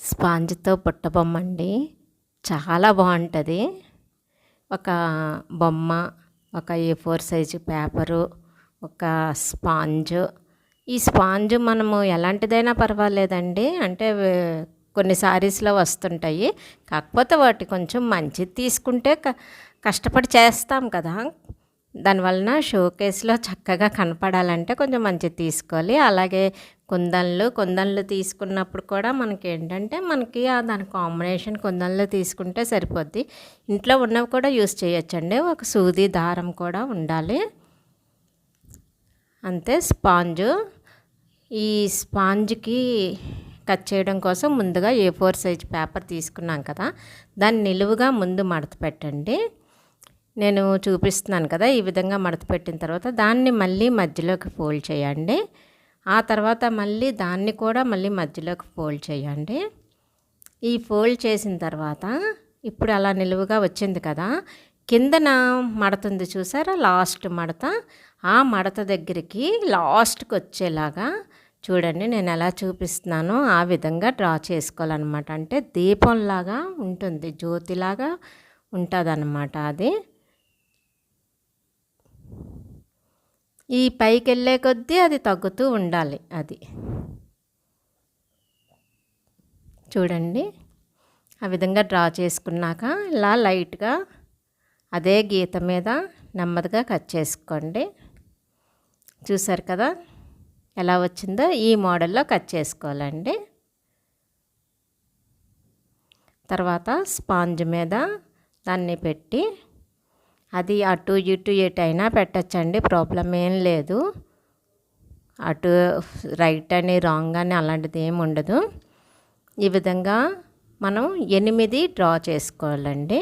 స్పాంజ్తో బుట్టబొమ్మ అండి. చాలా బాగుంటుంది. ఒక బొమ్మ ఒక ఏ ఫోర్ సైజు పేపరు ఒక స్పాంజ్. ఈ స్పాంజ్ మనము ఎలాంటిదైనా పర్వాలేదండి. అంటే కొన్ని సారీస్లో వస్తుంటాయి. కాకపోతే వాటి కొంచెం మంచిది తీసుకుంటే క- కష్టపడి చేస్తాం కదా. దానివలన షోకేస్లో చక్కగా కనపడాలంటే కొంచెం మంచిది తీసుకోవాలి. అలాగే కుందన్లు కుందన్లు తీసుకున్నప్పుడు కూడా మనకి ఏంటంటే మనకి ఆ దాని కాంబినేషన్ కుందన్లు తీసుకుంటే సరిపోద్ది. ఇంట్లో ఉన్నవి కూడా యూస్ చేయొచ్చండి. ఒక సూది దారం కూడా ఉండాలి. అంతే స్పాంజు. ఈ స్పాంజ్కి కట్ చేయడం కోసం ముందుగా ఏ ఫోర్ సైజ్ పేపర్ తీసుకున్నాం కదా దాన్ని నిలువుగా ముందు మడత పెట్టండి. నేను చూపిస్తున్నాను కదా ఈ విధంగా మడత పెట్టిన తర్వాత దాన్ని మళ్ళీ మధ్యలోకి ఫోల్డ్ చేయండి. ఆ తర్వాత మళ్ళీ దాన్ని కూడా మళ్ళీ మధ్యలోకి ఫోల్డ్ చేయండి. ఈ ఫోల్డ్ చేసిన తర్వాత ఇప్పుడు అలా నిలువుగా వచ్చింది కదా కిందన మడతుంది చూసారా? లాస్ట్ మడత. ఆ మడత దగ్గరికి లాస్ట్కి వచ్చేలాగా చూడండి నేను ఎలా చూపిస్తున్నానో ఆ విధంగా డ్రా చేసుకోవాలన్నమాట. అంటే దీపంలాగా ఉంటుంది జ్యోతిలాగా ఉంటుంది అది. ఈ పైకి వెళ్ళే కొద్దీ అది తగ్గుతూ ఉండాలి అది. చూడండి. ఆ విధంగా డ్రా చేసుకున్నాక ఇలా లైట్గా అదే గీత మీద నెమ్మదిగా కట్ చేసుకోండి. చూసారు కదా? ఎలా వచ్చిందో ఈ మోడల్లో కట్ చేసుకోవాలండి. తర్వాత స్పాంజ్ మీద దాన్ని పెట్టి అది అటు ఇటు ఎటైనా పెట్టచ్చండి ప్రాబ్లం ఏం లేదు. అటు రైట్ అని రాంగ్ అని అలాంటిది ఏమి ఉండదు. ఈ విధంగా మనం ఎనిమిది డ్రా చేసుకోవాలండి.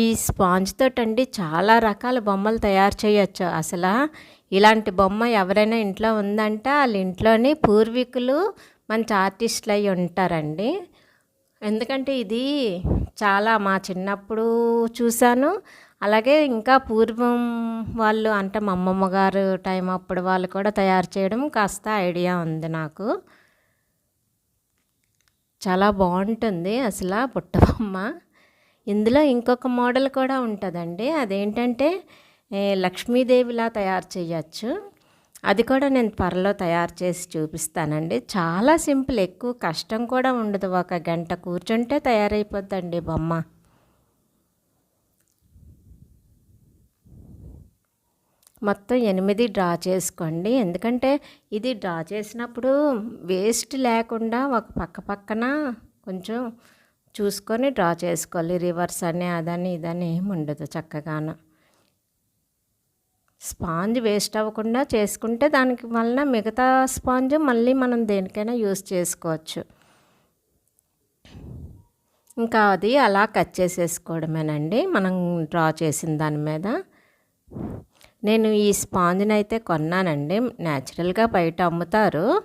ఈ స్పాంజ్ తోటండి చాలా రకాల బొమ్మలు తయారు చేయొచ్చు. అసలు ఇలాంటి బొమ్మ ఎవరైనా ఇంట్లో ఉందంటే వాళ్ళ ఇంట్లోని పూర్వీకులు మంచి ఆర్టిస్టులు అయి ఉంటారండి. ఎందుకంటే ఇది చాలా మా చిన్నప్పుడు చూశాను. అలాగే ఇంకా పూర్వం వాళ్ళు అంటే మా అమ్మమ్మ గారు టైం అప్పుడు వాళ్ళు కూడా తయారు చేయడం కాస్త ఐడియా ఉంది నాకు. చాలా బాగుంటుంది అసలు బుట్ట బొమ్మ ఇందులో ఇంకొక మోడల్ కూడా ఉంటుందండి. అదేంటంటే లక్ష్మీదేవిలా తయారు చేయొచ్చు. అది కూడా నేను త్వరలో తయారు చేసి చూపిస్తానండి. చాలా సింపుల్ ఎక్కువ కష్టం కూడా ఉండదు. ఒక గంట కూర్చుంటే తయారైపోద్దండి బొమ్మ. మొత్తం ఎనిమిది డ్రా చేసుకోండి. ఎందుకంటే ఇది డ్రా చేసినప్పుడు వేస్ట్ లేకుండా ఒక పక్క పక్కన కొంచెం చూసుకొని డ్రా చేసుకోవాలి. రివర్స్ అని అదని ఇదని ఏమి ఉండదు చక్కగాను. స్పాంజ్ వేస్ట్ అవ్వకుండా చేసుకుంటే దానికి వలన మిగతా స్పాంజ్ మళ్ళీ మనం దేనికైనా యూస్ చేసుకోవచ్చు. ఇంకా అది అలా కట్ చేసేసుకోవడమేనండి. మనం డ్రా చేసిన దాని మీద. నేను ఈ స్పాంజ్ని అయితే కొన్నానండి. న్యాచురల్గా బయట అమ్ముతారు.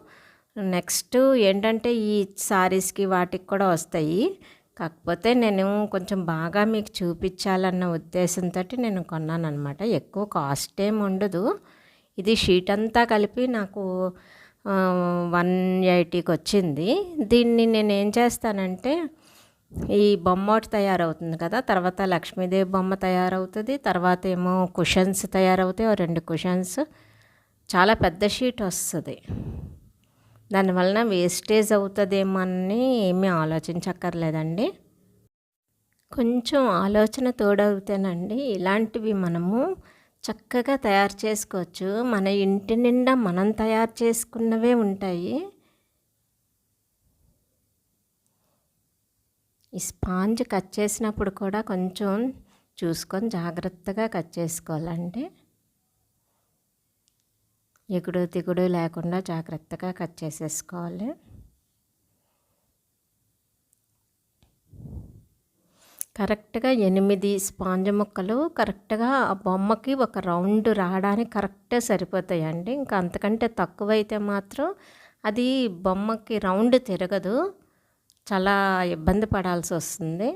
నెక్స్ట్ ఏంటంటే ఈ సారీస్కి వాటికి కూడా వస్తాయి. కాకపోతే నేను కొంచెం బాగా మీకు చూపించాలన్న ఉద్దేశంతో నేను కొన్నాను అనమాట ఎక్కువ కాస్ట్ ఏమి ఉండదు. ఇది షీట్ అంతా కలిపి నాకు వన్ ఎయిటీకి వచ్చింది. దీన్ని నేను ఏం చేస్తానంటే ఈ బొమ్మ ఒకటి తయారవుతుంది కదా తర్వాత లక్ష్మీదేవి బొమ్మ తయారవుతుంది తర్వాత ఏమో కుషన్స్ తయారవుతాయి ఓ రెండు కుషన్స్ చాలా పెద్ద షీట్ వస్తుంది. దానివలన వేస్టేజ్ అవుతుందేమో అని ఏమీ ఆలోచించక్కర్లేదండి. కొంచెం ఆలోచన తోడవుతేనండి ఇలాంటివి మనము చక్కగా తయారు చేసుకోవచ్చు. మన ఇంటి నిండా మనం తయారు చేసుకున్నవే ఉంటాయి. ఈ స్పాంజ్ కట్ చేసినప్పుడు కూడా కొంచెం చూసుకొని జాగ్రత్తగా కట్ చేసుకోవాలండి. ఎగుడు దిగుడు లేకుండా జాగ్రత్తగా కట్ చేసేసుకోవాలి. కరెక్ట్గా ఎనిమిది స్పాంజ్ ముక్కలు కరెక్ట్గా ఆ బొమ్మకి ఒక రౌండ్ రావడానికి కరెక్టే సరిపోతాయండి. ఇంకా అంతకంటే తక్కువైతే మాత్రం అది బొమ్మకి రౌండ్ తిరగదు. చాలా ఇబ్బంది పడాల్సి వస్తుంది.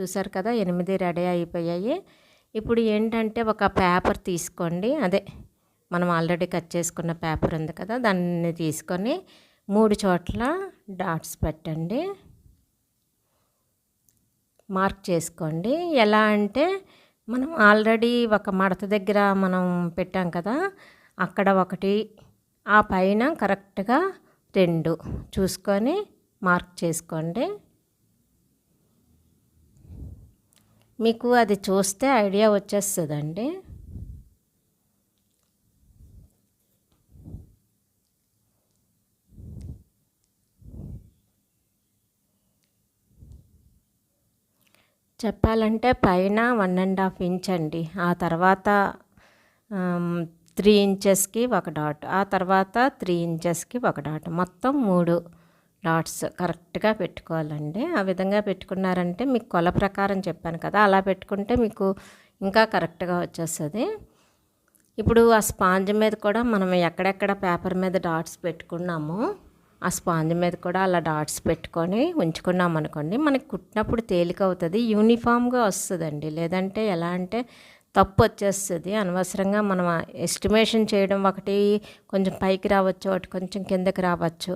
చూసారు కదా ఎనిమిది రెడీ అయిపోయాయి. ఇప్పుడు ఏంటంటే ఒక పేపర్ తీసుకోండి. అదే మనం ఆల్రెడీ కట్ చేసుకున్న పేపర్ ఉంది కదా దాన్ని తీసుకొని మూడు చోట్ల డాట్స్ పెట్టండి. మార్క్ చేసుకోండి. ఎలా అంటే మనం ఆల్రెడీ ఒక మడత దగ్గర మనం పెట్టాం కదా అక్కడ ఒకటి ఆ పైన కరెక్ట్గా రెండు చూసుకొని మార్క్ చేసుకోండి. మీకు అది చూస్తే ఐడియా వచ్చేస్తుందండి. చెప్పాలంటే పైన వన్ అండ్ హాఫ్ ఇంచ్ అండి. ఆ తర్వాత త్రీ ఇంచెస్కి ఒక డాట్. ఆ తర్వాత త్రీ ఇంచెస్కి ఒక డాట్. మొత్తం మూడు డాట్స్ కరెక్ట్గా పెట్టుకోవాలండి. ఆ విధంగా పెట్టుకున్నారంటే మీకు కొల ప్రకారం చెప్పాను కదా అలా పెట్టుకుంటే మీకు ఇంకా కరెక్ట్గా వచ్చేస్తుంది. ఇప్పుడు ఆ స్పాంజ్ మీద కూడా మనం ఎక్కడెక్కడ పేపర్ మీద డాట్స్ పెట్టుకున్నామో ఆ స్పాంజ్ మీద కూడా అలా డాట్స్ పెట్టుకొని ఉంచుకున్నాం అనుకోండి మనకి కుట్టినప్పుడు తేలిక అవుతుంది యూనిఫామ్గా వస్తుందండి. లేదంటే ఎలా అంటే తప్పు వచ్చేస్తుంది. అనవసరంగా మనం ఎస్టిమేషన్ చేయడం ఒకటి కొంచెం పైకి రావచ్చు ఒకటి కొంచెం కిందకి రావచ్చు.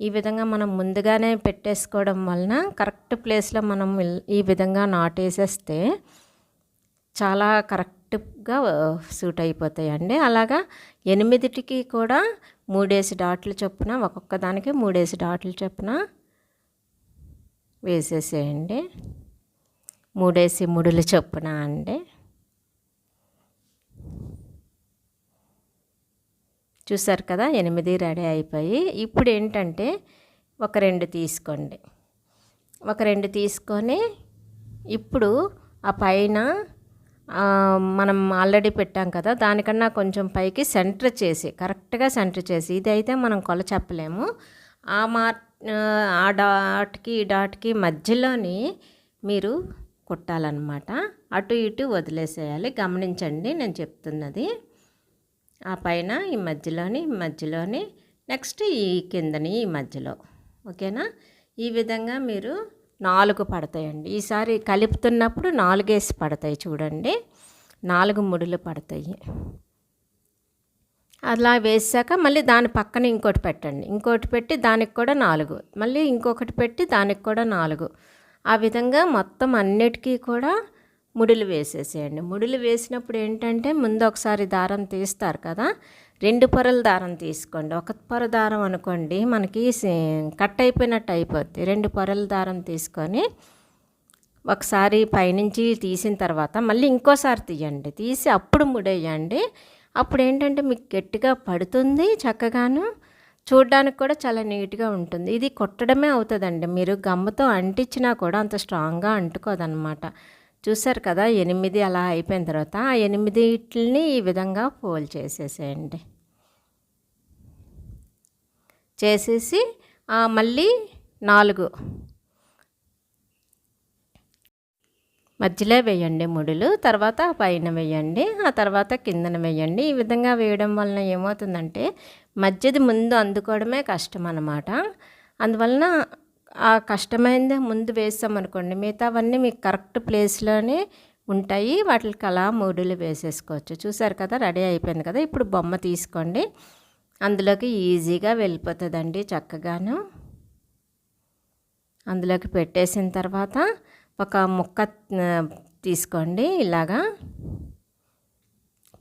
ఈ విధంగా మనం ముందుగానే పెట్టేసుకోవడం వలన కరెక్ట్ ప్లేస్లో మనం ఈ విధంగా నాటేసేస్తే చాలా కరెక్ట్ కరెక్ట్గా సూట్ అయిపోతాయండి. అలాగా ఎనిమిదిటికి కూడా మూడేసి డాట్లు చొప్పున ఒక్కొక్క దానికి మూడేసి డాట్లు చొప్పున వేసేసేయండి. మూడేసి ముడులు చొప్పున అండి. చూసారు కదా ఎనిమిది రెడీ అయిపోయి. ఇప్పుడు ఏంటంటే ఒక రెండు తీసుకోండి. ఒక రెండు తీసుకొని ఇప్పుడు ఆ పైన మనం ఆల్రెడీ పెట్టాం కదా దానికన్నా కొంచెం పైకి సెంటర్ చేసి కరెక్ట్గా సెంటర్ చేసి ఇది అయితే మనం కొల చెప్పలేము. ఆ మా ఆ డాట్కి ఈ డాట్కి మధ్యలోని మీరు కుట్టాలన్నమాట. అటు ఇటు వదిలేసేయాలి. గమనించండి నేను చెప్తున్నది. ఆ పైన ఈ మధ్యలోని ఈ మధ్యలోని నెక్స్ట్ ఈ కిందని ఈ మధ్యలో. ఓకేనా? ఈ విధంగా మీరు నాలుగు పడతాయండి. ఈసారి కలుపుతున్నప్పుడు నాలుగేసి పడతాయి చూడండి. నాలుగు ముడులు పడతాయి. అలా వేసాక మళ్ళీ దాని పక్కన ఇంకోటి పెట్టండి. ఇంకోటి పెట్టి దానికి కూడా నాలుగు. మళ్ళీ ఇంకొకటి పెట్టి దానికి కూడా నాలుగు. ఆ విధంగా మొత్తం అన్నిటికీ కూడా ముడులు వేసేసేయండి. ముడులు వేసినప్పుడు ఏంటంటే ముందు ఒకసారి దారం తీస్తారు కదా. రెండు పొరల దారం తీసుకోండి. ఒక పొర దారం అనుకోండి మనకి కట్ అయిపోయినట్టు అయిపోద్ది. రెండు పొరల దారం తీసుకొని ఒకసారి పైనుంచి తీసిన తర్వాత మళ్ళీ ఇంకోసారి తీయండి. తీసి అప్పుడు ముడేయండి. అప్పుడు ఏంటంటే మీకు గట్టిగా పడుతుంది చక్కగాను. చూడడానికి కూడా చాలా నీట్గా ఉంటుంది. ఇది కొట్టడమే అవుతుందండి. మీరు గమ్మతో అంటించినా కూడా అంత స్ట్రాంగ్గా అంటుకోదన్నమాట చూసారు కదా ఎనిమిది అలా అయిపోయిన తర్వాత ఆ ఎనిమిదిటిని ఈ విధంగా ఫోల్డ్ చేసేసేయండి. చేసేసి మళ్ళీ నాలుగు. మధ్యలో వేయండి ముడులు తర్వాత పైన వేయండి ఆ తర్వాత కిందన వేయండి. ఈ విధంగా వేయడం వలన ఏమవుతుందంటే మధ్యది ముందు అందుకోవడమే కష్టం అన్నమాట అందువలన ఆ కష్టమైంది ముందు వేసామనుకోండి మిగతావన్నీ మీకు కరెక్ట్ ప్లేస్లోనే ఉంటాయి. వాటికి అలా మూడులు వేసేసుకోవచ్చు. చూసారు కదా రెడీ అయిపోయింది కదా ఇప్పుడు బొమ్మ తీసుకోండి. అందులోకి ఈజీగా వెళ్ళిపోతుందండి చక్కగాను. అందులోకి పెట్టేసిన తర్వాత ఒక ముక్క తీసుకోండి ఇలాగా.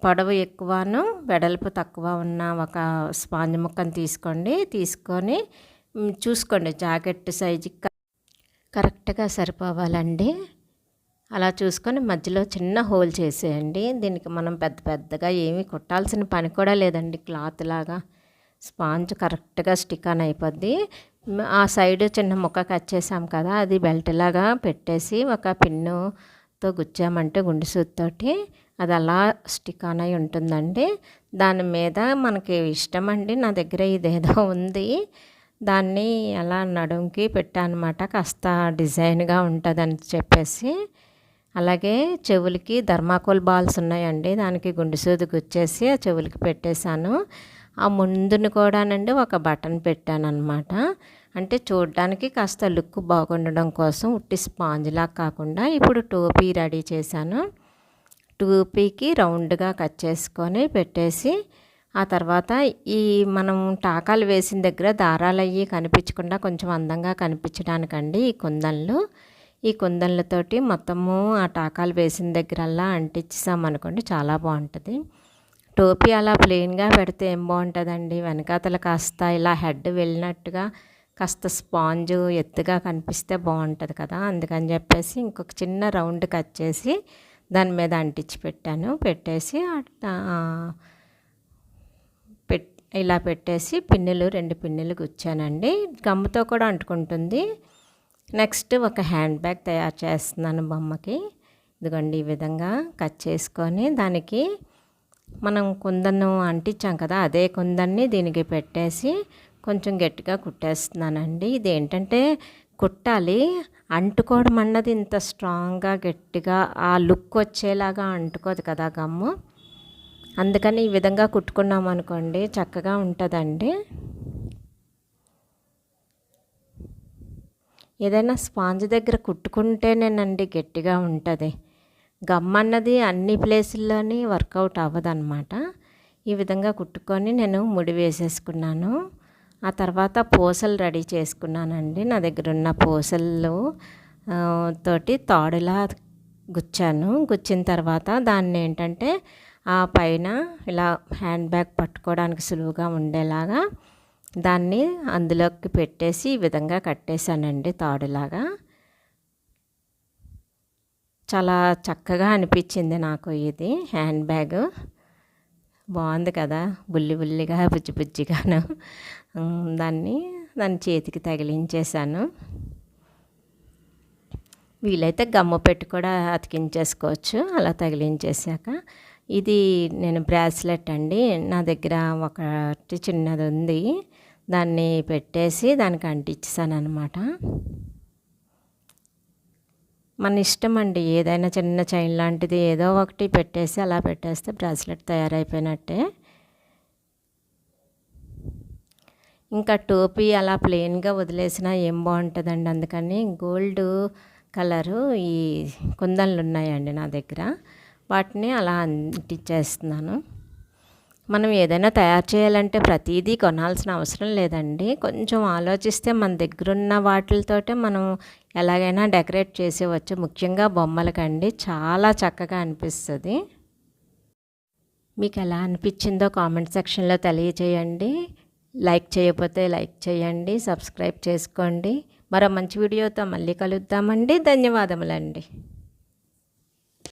పొడవు ఎక్కువను వెడల్పు తక్కువ ఉన్న ఒక స్పాంజ్ ముక్కను తీసుకోండి. తీసుకొని చూసుకోండి జాకెట్ సైజు కరెక్ట్గా సరిపోవాలండి. అలా చూసుకొని మధ్యలో చిన్న హోల్ చేసేయండి. దీనికి మనం పెద్ద పెద్దగా ఏమీ కుట్టాల్సిన పని కూడా లేదండి. క్లాత్ లాగా స్పాంజ్ కరెక్ట్గా స్టిక్ అని అయిపోద్ది. ఆ సైడ్ చిన్న ముక్క కట్ చేసాం కదా అది బెల్ట్ లాగా పెట్టేసి ఒక పిన్నుతో గుచ్చామంటే గుండె సూత్తోటి అది అలా స్టిక్ ఆన్ అయి ఉంటుందండి. దాని మీద మనకి ఇష్టం అండి. నా దగ్గర ఇదేదో ఉంది. దాన్ని అలా నడుంకి పెట్టానమాట. కాస్త డిజైన్గా ఉంటుందని చెప్పేసి అలాగే చెవులకి ధర్మాకోల్ బాల్స్ ఉన్నాయండి. దానికి గుండె సూది గుచ్చేసి ఆ చెవులకి పెట్టేశాను. ఆ ముందుని కూడానండి ఒక బటన్ పెట్టాను అనమాట అంటే చూడడానికి కాస్త లుక్ బాగుండడం కోసం ఉట్టి స్పాంజ్లా కాకుండా ఇప్పుడు టోపీ రెడీ చేశాను. టోపీకి రౌండ్గా కట్ చేసుకొని పెట్టేసి ఆ తర్వాత ఈ మనం టాకాలు వేసిన దగ్గర దారాలు అయ్యి కనిపించకుండా కొంచెం అందంగా కనిపించడానికండి ఈ కుందన్లు. ఈ కుందన్లతోటి మొత్తము ఆ టాకాలు వేసిన దగ్గరల్లా అంటించామనుకోండి చాలా బాగుంటుంది. టోపీ అలా ప్లెయిన్గా పెడితే ఏం బాగుంటుందండి? వెనకాతల కాస్త ఇలా హెడ్ వెళ్ళినట్టుగా కాస్త స్పాంజ్ ఎత్తుగా కనిపిస్తే బాగుంటుంది కదా? అందుకని చెప్పేసి ఇంకొక చిన్న రౌండ్ కట్ చేసి దాని మీద అంటించి పెట్టాను. పెట్టేసి ఇలా పెట్టేసి పిన్నులు రెండు పిన్నులు గుచ్చానండి. గమ్ముతో కూడా అంటుకుంటుంది. నెక్స్ట్ ఒక హ్యాండ్ బ్యాగ్ తయారు చేస్తున్నాను బొమ్మకి. ఇదిగోండి ఈ విధంగా కట్ చేసుకొని దానికి మనం కుందను అంటించాం కదా అదే కుందన్ని దీనికి పెట్టేసి కొంచెం గట్టిగా కుట్టేస్తున్నానండి. ఇది ఏంటంటే కుట్టాలి అంటుకోవడం అన్నది ఇంత స్ట్రాంగ్గా గట్టిగా ఆ లుక్ వచ్చేలాగా అంటుకోదు కదా గమ్ము. అందుకని ఈ విధంగా కుట్టుకున్నాం అనుకోండి చక్కగా ఉంటుందండి. ఏదైనా స్పాంజ్ దగ్గర కుట్టుకుంటేనేనండి గట్టిగా ఉంటుంది. గమ్ అన్నది అన్ని ప్లేసుల్లోని వర్కౌట్ అవ్వదన్నమాట. ఈ విధంగా కుట్టుకొని నేను ముడి వేసేసుకున్నాను. ఆ తర్వాత పూసలు రెడీ చేసుకున్నానండి. నా దగ్గర ఉన్న పూసలు తోటి తాడులా గుచ్చాను. గుచ్చిన తర్వాత దాన్ని ఏంటంటే ఆ పైన ఇలా హ్యాండ్ బ్యాగ్ పట్టుకోవడానికి సులువుగా ఉండేలాగా దాన్ని అందులోకి పెట్టేసి ఈ విధంగా కట్టేశానండి తాడులాగా. చాలా చక్కగా అనిపించింది నాకు ఇది హ్యాండ్ బ్యాగ్. బాగుంది కదా బుల్లి బుల్లిగా బుజ్జి బుజ్జిగాను. దాన్ని దాని చేతికి తగిలించేశాను. వీలైతే గమ్ము పెట్టి కూడా అతికించేసుకోవచ్చు అలా తగిలించేసాక ఇది నేను బ్రాస్లెట్ అండి నా దగ్గర ఒకటి చిన్నది ఉంది. దాన్ని పెట్టేసి దానికి అంటించాను అనమాట మన ఇష్టం అండి. ఏదైనా చిన్న చైన్ లాంటిది ఏదో ఒకటి పెట్టేసి అలా పెట్టేస్తే బ్రాస్లెట్ తయారైపోయినట్టే. ఇంకా టోపీ అలా ప్లెయిన్గా వదిలేసినా ఏం బాగుంటుందండి. అందుకని గోల్డ్ కలరు ఈ కుందన్లు ఉన్నాయండి నా దగ్గర. వాటిని అలా అంటించేస్తున్నాను. మనం ఏదైనా తయారు చేయాలంటే ప్రతిదీ కొనాల్సిన అవసరం లేదండి. కొంచెం ఆలోచిస్తే మన దగ్గరున్న వాటితోటే మనం ఎలాగైనా డెకరేట్ చేసేవచ్చు. ముఖ్యంగా బొమ్మలకండి. చాలా చక్కగా అనిపిస్తుంది. మీకు ఎలా అనిపించిందో కామెంట్ సెక్షన్లో తెలియచేయండి లైక్ చేయకపోతే లైక్ చేయండి. సబ్స్క్రైబ్ చేసుకోండి. మరో మంచి వీడియోతో మళ్ళీ కలుద్దామండి. ధన్యవాదములండి.